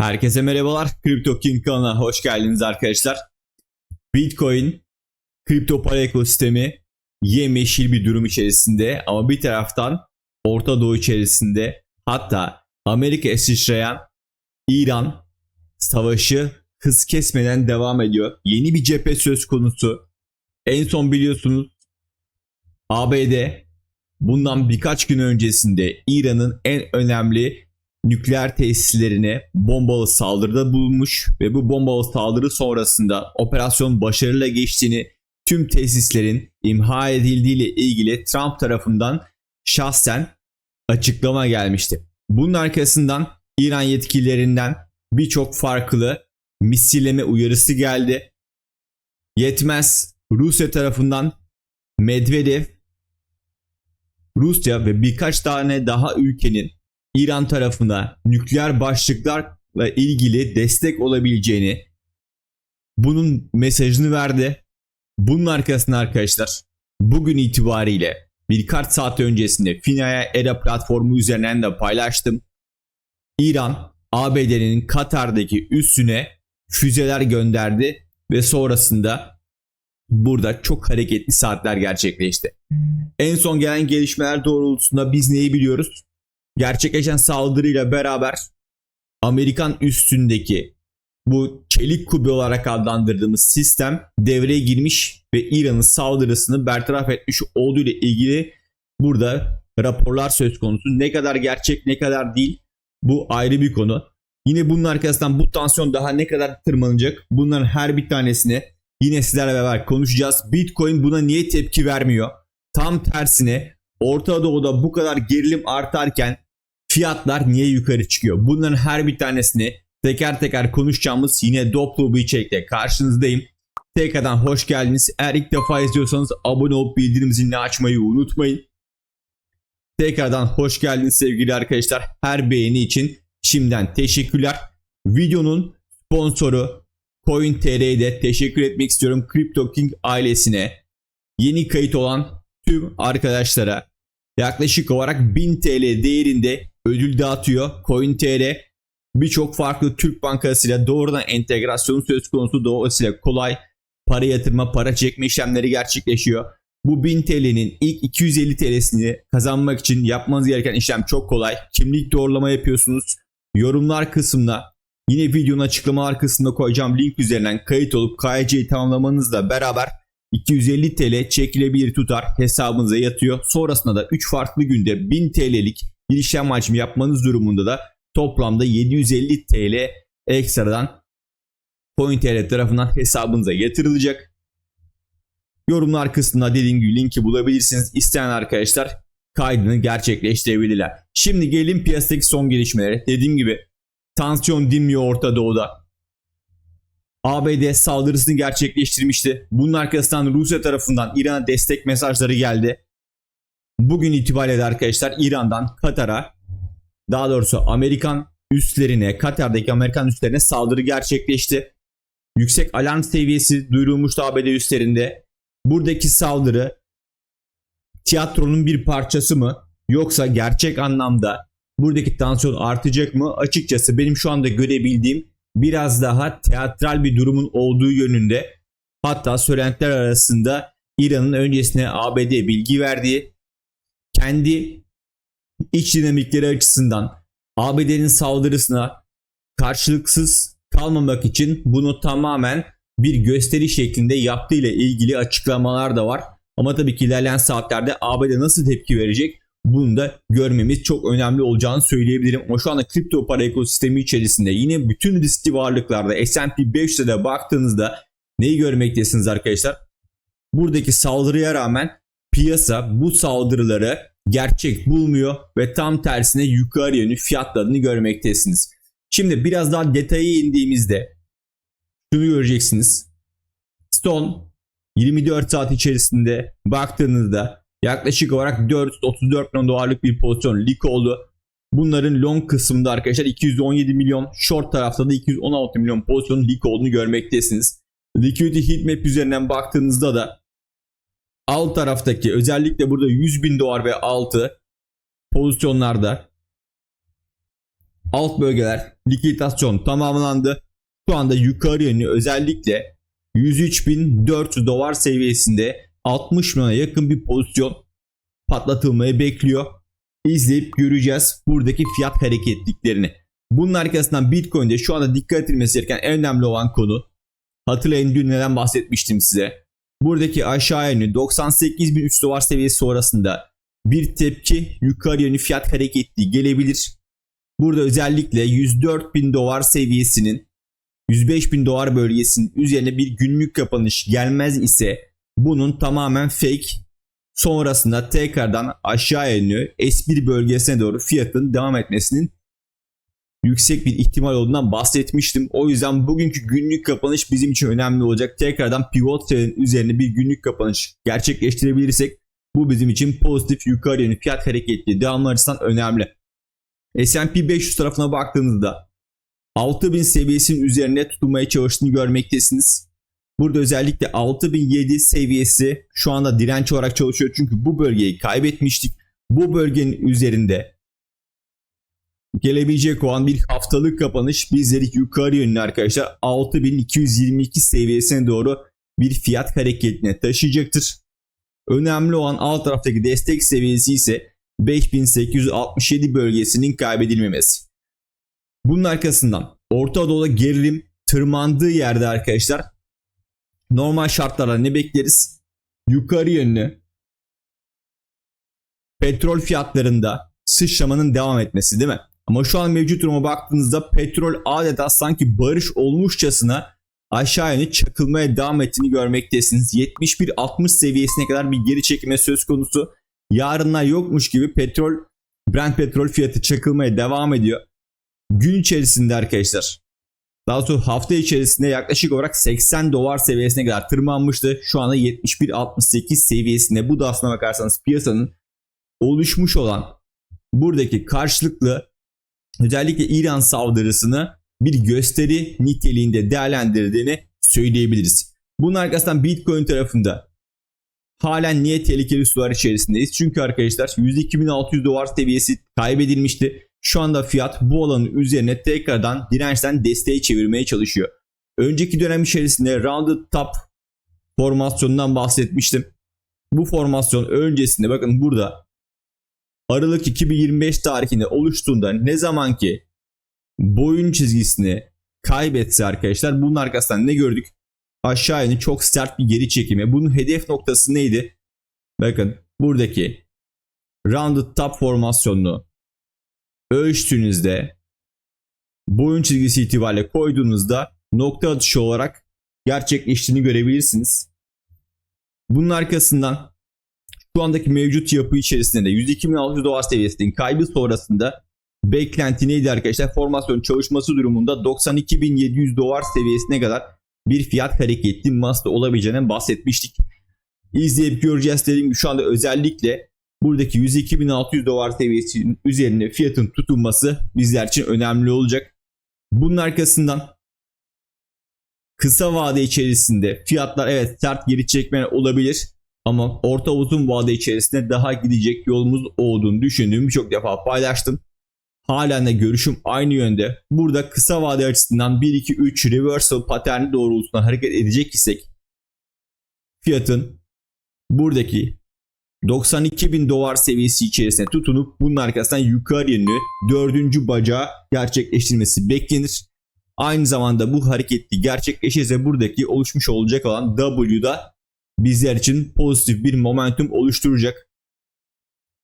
Herkese merhabalar. Crypto King kanalına hoş geldiniz arkadaşlar. Bitcoin, kripto para ekosistemi yemyeşil bir durum içerisinde ama bir taraftan Orta Doğu içerisinde hatta Amerika sıçrayan İran savaşı hız kesmeden devam ediyor. Yeni bir cephe söz konusu. En son biliyorsunuz ABD bundan birkaç gün öncesinde İran'ın en önemli nükleer tesislerine bombalı saldırıda bulunmuş ve bu bombalı saldırı sonrasında operasyon başarıyla geçtiğini tüm tesislerin imha edildiği ile ilgili Trump tarafından şahsen açıklama gelmişti. Bunun arkasından İran yetkililerinden birçok farklı misilleme uyarısı geldi. Yetmez Rusya tarafından Medvedev Rusya ve birkaç tane daha ülkenin İran tarafına nükleer başlıklarla ilgili destek olabileceğini bunun mesajını verdi. Bunun arkasında arkadaşlar bugün itibariyle birkaç saat öncesinde Finaya Era platformu üzerinden de paylaştım. İran ABD'nin Katar'daki üssüne füzeler gönderdi ve sonrasında burada çok hareketli saatler gerçekleşti. En son gelen gelişmeler doğrultusunda biz neyi biliyoruz? Gerçekleşen saldırıyla beraber Amerikan üstündeki bu çelik kubbe olarak adlandırdığımız sistem devreye girmiş ve İran'ın saldırısını bertaraf etmiş olduğu ile ilgili burada raporlar söz konusu. Ne kadar gerçek ne kadar değil bu ayrı bir konu. Yine bunun arkasından bu tansiyon daha ne kadar tırmanacak? Bunların her bir tanesini yine sizlerle beraber konuşacağız. Bitcoin buna niye tepki vermiyor? Tam tersine Orta Doğu'da bu kadar gerilim artarken fiyatlar niye yukarı çıkıyor? Bunların her bir tanesini teker teker konuşacağımız yine doplu bir içerikle karşınızdayım. Tekrardan hoş geldiniz. Eğer ilk defa izliyorsanız abone olup bildirim zilini açmayı unutmayın. Tekrardan hoş geldiniz sevgili arkadaşlar. Her beğeni için şimdiden teşekkürler. Videonun sponsoru CoinTR'ye de teşekkür etmek istiyorum. Crypto King ailesine yeni kayıt olan tüm arkadaşlara yaklaşık olarak 1000 TL değerinde ödül dağıtıyor. CoinTR birçok farklı Türk bankasıyla doğrudan entegrasyonu söz konusu dolayısıyla kolay para yatırma, para çekme işlemleri gerçekleşiyor. Bu 1000 TL'nin ilk 250 TL'sini kazanmak için yapmanız gereken işlem çok kolay. Kimlik doğrulama yapıyorsunuz. Yorumlar kısmına yine videonun açıklamalar kısmına koyacağım link üzerinden kayıt olup KYC'yi tamamlamanızla beraber 250 TL çekilebilir tutar hesabınıza yatıyor. Sonrasında da 3 farklı günde 1000 TL'lik bir işlem hacmi yapmanız durumunda da toplamda 750 TL ekstradan CoinTR tarafından hesabınıza yatırılacak. Yorumlar kısmında dediğim gibi linki bulabilirsiniz. İsteyen arkadaşlar kaydını gerçekleştirebilirler. Şimdi gelin piyasadaki son gelişmelere. Dediğim gibi tansiyon dinmiyor Orta Doğu'da. ABD saldırısını gerçekleştirmişti. Bunun arkasından Rusya tarafından İran'a destek mesajları geldi. Bugün itibariyle arkadaşlar İran'dan Katar'a daha doğrusu Amerikan üslerine, Katar'daki Amerikan üslerine saldırı gerçekleşti. Yüksek alarm seviyesi duyurulmuştu ABD üslerinde. Buradaki saldırı tiyatronun bir parçası mı yoksa gerçek anlamda buradaki tansiyon artacak mı? Açıkçası benim şu anda görebildiğim biraz daha teatral bir durumun olduğu yönünde. Hatta söylentiler arasında İran'ın öncesine ABD bilgi verdiği, kendi iç dinamikleri açısından ABD'nin saldırısına karşılıksız kalmamak için bunu tamamen bir gösteri şeklinde yaptığı ile ilgili açıklamalar da var. Ama tabii ki ilerleyen saatlerde ABD nasıl tepki verecek bunu da görmemiz çok önemli olacağını söyleyebilirim. Ama şu anda kripto para ekosistemi içerisinde yine bütün riskli varlıklarda S&P 500'e baktığınızda neyi görmektesiniz arkadaşlar? Buradaki saldırıya rağmen piyasa bu saldırıları gerçek bulmuyor ve tam tersine yukarı yönlü fiyatlarını görmektesiniz. Şimdi biraz daha detaya indiğimizde şunu göreceksiniz. Son 24 saat içerisinde baktığınızda yaklaşık olarak 434 milyon dolarlık bir pozisyon lik oldu. Bunların long kısmında arkadaşlar 217 milyon, short tarafta da 216 milyon pozisyon lik olduğunu görmektesiniz. Liquidity heatmap üzerinden baktığınızda da alt taraftaki özellikle burada 100 bin dolar ve altı pozisyonlarda alt bölgeler likitasyon tamamlandı. Şu anda yukarı yönlü özellikle 103.400 dolar seviyesinde 60 milyona yakın bir pozisyon patlatılmayı bekliyor. İzleyip göreceğiz buradaki fiyat hareketliklerini. Bunun arkasından Bitcoin'de şu anda dikkat edilmesi gereken en önemli olan konu hatırlayın dün neden bahsetmiştim size. Buradaki aşağı yönlü 98.300 dolar seviyesi sonrasında bir tepki yukarı yönlü fiyat hareketliği gelebilir. Burada özellikle 104.000 dolar seviyesinin 105.000 dolar bölgesinin üzerine bir günlük kapanış gelmez ise bunun tamamen fake sonrasında tekrardan aşağı yönlü S1 bölgesine doğru fiyatın devam etmesinin yüksek bir ihtimal olduğundan bahsetmiştim. O yüzden bugünkü günlük kapanış bizim için önemli olacak. Tekrardan pivot trendin üzerine bir günlük kapanış gerçekleştirebilirsek bu bizim için pozitif yukarı yönlü fiyat hareketli devamlı açısından önemli. S&P 500 tarafına baktığınızda 6000 seviyesinin üzerine tutulmaya çalıştığını görmektesiniz. Burada özellikle 6007 seviyesi şu anda direnç olarak çalışıyor çünkü bu bölgeyi kaybetmiştik. Bu bölgenin üzerinde gelebilecek olan bir haftalık kapanış bizleri yukarı yönlü arkadaşlar 6222 seviyesine doğru bir fiyat hareketine taşıyacaktır. Önemli olan alt taraftaki destek seviyesi ise 5867 bölgesinin kaybedilmemesi. Bunun arkasından Orta Doğu'da gerilim tırmandığı yerde arkadaşlar normal şartlarda ne bekleriz? Yukarı yönlü petrol fiyatlarında sıçramanın devam etmesi değil mi? Ama şu an mevcut duruma baktığınızda petrol adeta sanki barış olmuşçasına aşağı yönlü çakılmaya devam ettiğini görmektesiniz. 71-60 seviyesine kadar bir geri çekime söz konusu. Yarınlar yokmuş gibi petrol Brent petrol fiyatı çakılmaya devam ediyor. Gün içerisinde arkadaşlar daha sonra hafta içerisinde yaklaşık olarak 80 dolar seviyesine kadar tırmanmıştı. Şu anda 71-68 seviyesinde. Bu da aslına bakarsanız piyasanın oluşmuş olan buradaki karşılıklı özellikle İran saldırısını bir gösteri niteliğinde değerlendirdiğini söyleyebiliriz. Bunun arkasından Bitcoin tarafında halen niye tehlikeli sular içerisindeyiz? Çünkü arkadaşlar 102.600 dolar seviyesi kaybedilmişti. Şu anda fiyat bu alanın üzerine tekrardan dirençten desteği çevirmeye çalışıyor. Önceki dönem içerisinde Rounded Top formasyonundan bahsetmiştim. Bu formasyon öncesinde bakın burada Aralık 2025 tarihinde oluştuğunda ne zaman ki boyun çizgisini kaybetse arkadaşlar bunun arkasından ne gördük? Aşağı yönlü çok sert bir geri çekimi. Bunun hedef noktası neydi? Bakın buradaki rounded top formasyonunu ölçtüğünüzde boyun çizgisi itibariyle koyduğunuzda nokta atışı olarak gerçekleştiğini görebilirsiniz. Bunun arkasından şu andaki mevcut yapı içerisinde de 102.600 dolar seviyesinin kaybı sonrasında beklenti neydi arkadaşlar? Formasyon çalışması durumunda 92.700 dolar seviyesine kadar bir fiyat hareketli masta olabileceğinden bahsetmiştik. İzleyip göreceğiz dediğim şu anda özellikle buradaki 102.600 dolar seviyesinin üzerine fiyatın tutulması bizler için önemli olacak. Bunun arkasından kısa vade içerisinde fiyatlar evet sert geri çekme olabilir ama orta uzun vade içerisinde daha gidecek yolumuz olduğunu düşündüğümü birçok defa paylaştım. Halen de görüşüm aynı yönde. Burada kısa vade açısından 1-2-3 reversal paterni doğrultusunda hareket edecek isek fiyatın buradaki 92 bin dolar seviyesi içerisine tutunup bunun arkasından yukarı yönlü dördüncü bacağı gerçekleştirmesi beklenir. Aynı zamanda bu hareketli gerçekleşirse buradaki oluşmuş olacak olan W'da bizler için pozitif bir momentum oluşturacak.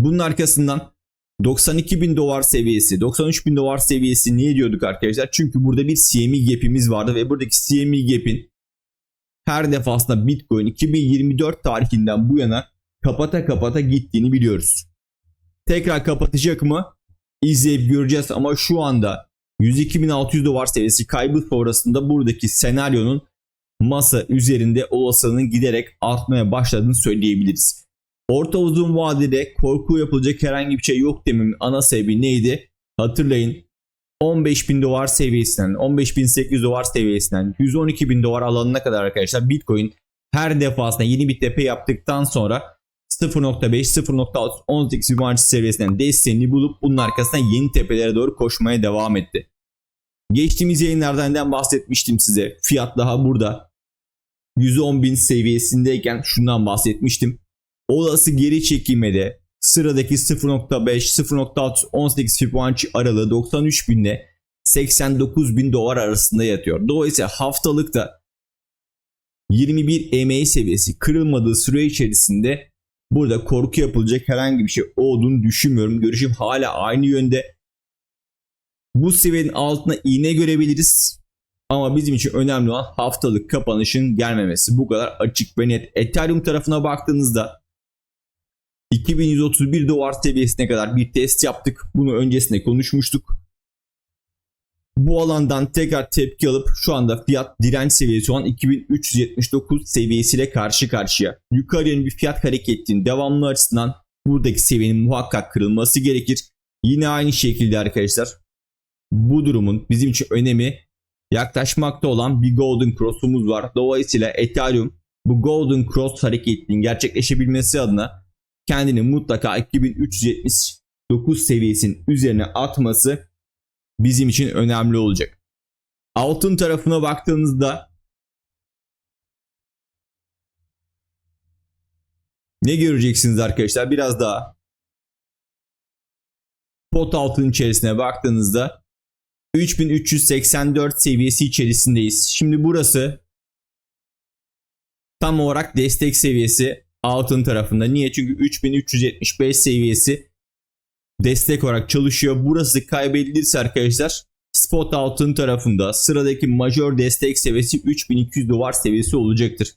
Bunun arkasından 92 bin dolar seviyesi, 93 bin dolar seviyesi niye diyorduk arkadaşlar? Çünkü burada bir CME gap'imiz vardı ve buradaki CME gap'in her defasında Bitcoin 2024 tarihinden bu yana kapata kapata gittiğini biliyoruz. Tekrar kapatacak mı? İzleyip göreceğiz ama şu anda 102.600 dolar seviyesi kaybı sonrasında buradaki senaryonun masa üzerinde olasılığının giderek artmaya başladığını söyleyebiliriz. Orta uzun vadede korku yapılacak herhangi bir şey yok dememin ana sebebi neydi? Hatırlayın 15.000 dolar seviyesinden 15.800 dolar seviyesinden 112.000 dolar alanına kadar arkadaşlar Bitcoin her defasında yeni bir tepe yaptıktan sonra 0.5, 0.6, 18 Fibonacci seviyesinden desteğini bulup bunun arkasından yeni tepelere doğru koşmaya devam etti. Geçtiğimiz yayınlardan bahsetmiştim size. Fiyat daha burada. 110.000 seviyesindeyken şundan bahsetmiştim. Olası geri çekilmede sıradaki 0.5, 0.6, 18 Fibonacci aralığı 93.000 ile 89.000 dolar arasında yatıyor. Dolayısıyla haftalıkta 21 EMA seviyesi kırılmadığı süre içerisinde burada korku yapılacak herhangi bir şey olduğunu düşünmüyorum. Görüşüm hala aynı yönde. Bu seviyenin altına iğne görebiliriz. Ama bizim için önemli olan haftalık kapanışın gelmemesi. Bu kadar açık ve net. Ethereum tarafına baktığınızda 2131 dolar seviyesine kadar bir test yaptık. Bunu öncesinde konuşmuştuk. Bu alandan tekrar tepki alıp şu anda fiyat direnç seviyesi olan 2379 seviyesiyle karşı karşıya. Yukarı yönlü bir fiyat hareketinin devamlı açısından buradaki seviyenin muhakkak kırılması gerekir. Yine aynı şekilde arkadaşlar bu durumun bizim için önemi yaklaşmakta olan bir Golden Cross'umuz var. Dolayısıyla Ethereum bu Golden Cross hareketinin gerçekleşebilmesi adına kendini mutlaka 2379 seviyesinin üzerine atması bizim için önemli olacak. Altın tarafına baktığınızda ne göreceksiniz arkadaşlar? Biraz daha pot altın içerisine baktığınızda 3384 seviyesi içerisindeyiz. Şimdi burası tam olarak destek seviyesi altın tarafında. Niye? Çünkü 3375 seviyesi destek olarak çalışıyor. Burası kaybedilirse arkadaşlar spot altın tarafında sıradaki majör destek seviyesi 3200 dolar seviyesi olacaktır.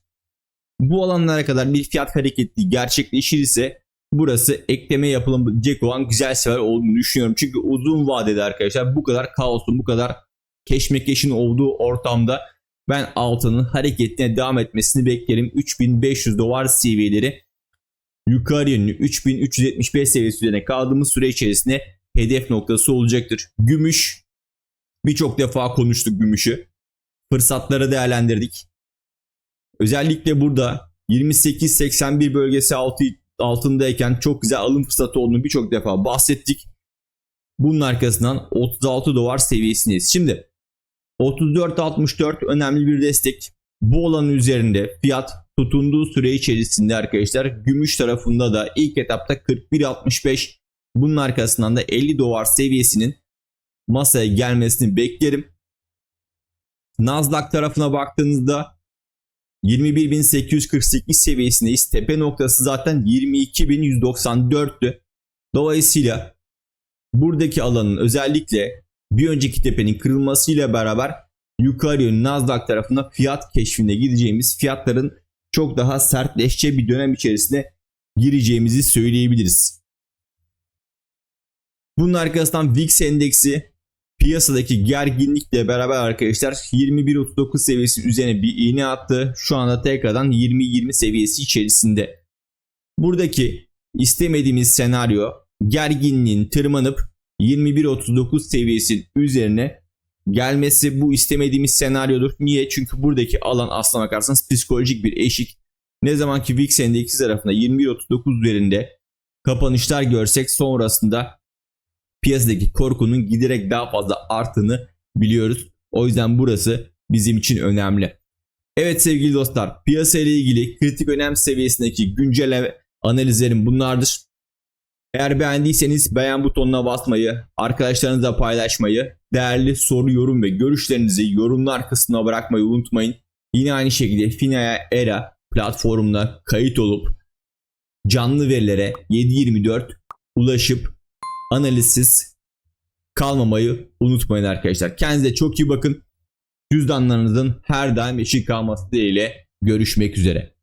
Bu alanlara kadar bir fiyat hareketli gerçekleşir ise burası ekleme yapılabilecek olan güzel seviye olduğunu düşünüyorum. Çünkü uzun vadede arkadaşlar bu kadar kaosun bu kadar keşmekeşin olduğu ortamda ben altının hareketine devam etmesini beklerim. 3500 dolar seviyeleri yukarı yönlü 3375 seviyesi üzerine kaldığımız süre içerisinde hedef noktası olacaktır. Gümüş birçok defa konuştuk gümüşü. Fırsatları değerlendirdik. Özellikle burada 28-81 bölgesi altı, altındayken çok güzel alım fırsatı olduğunu birçok defa bahsettik. Bunun arkasından 36 dolar seviyesindeyiz. Şimdi 34.64 önemli bir destek. Bu alanın üzerinde fiyat tutunduğu süre içerisinde arkadaşlar gümüş tarafında da ilk etapta 41.65 bunun arkasından da 50 dolar seviyesinin masaya gelmesini beklerim. Nasdaq tarafına baktığınızda 21.848 seviyesindeyiz. Tepe noktası zaten 22.194'tü. Dolayısıyla buradaki alanın özellikle bir önceki tepenin kırılmasıyla beraber yukarı yönlü Nasdaq tarafında fiyat keşfine gideceğimiz fiyatların çok daha sertleşeceği bir dönem içerisine gireceğimizi söyleyebiliriz. Bunun arkasından VIX endeksi piyasadaki gerginlikle beraber arkadaşlar 21.39 seviyesi üzerine bir iğne attı. Şu anda tekrardan 20-20 seviyesi içerisinde. Buradaki istemediğimiz senaryo gerginliğin tırmanıp 21.39 seviyesinin üzerine gelmesi bu istemediğimiz senaryodur. Niye? Çünkü buradaki alan aslına bakarsanız psikolojik bir eşik. Ne zaman ki VIX endeksi tarafında 21.39 üzerinde kapanışlar görsek sonrasında piyasadaki korkunun giderek daha fazla arttığını biliyoruz. O yüzden burası bizim için önemli. Evet sevgili dostlar piyasa ile ilgili kritik önem seviyesindeki güncel analizlerim bunlardır. Eğer beğendiyseniz beğen butonuna basmayı, arkadaşlarınızla paylaşmayı, değerli soru, yorum ve görüşlerinizi yorumlar kısmına bırakmayı unutmayın. Yine aynı şekilde Finaya Era platformuna kayıt olup canlı verilere 7/24 ulaşıp analizsiz kalmamayı unutmayın arkadaşlar. Kendinize çok iyi bakın. Cüzdanlarınızın her daim eşik kalması dileğiyle görüşmek üzere.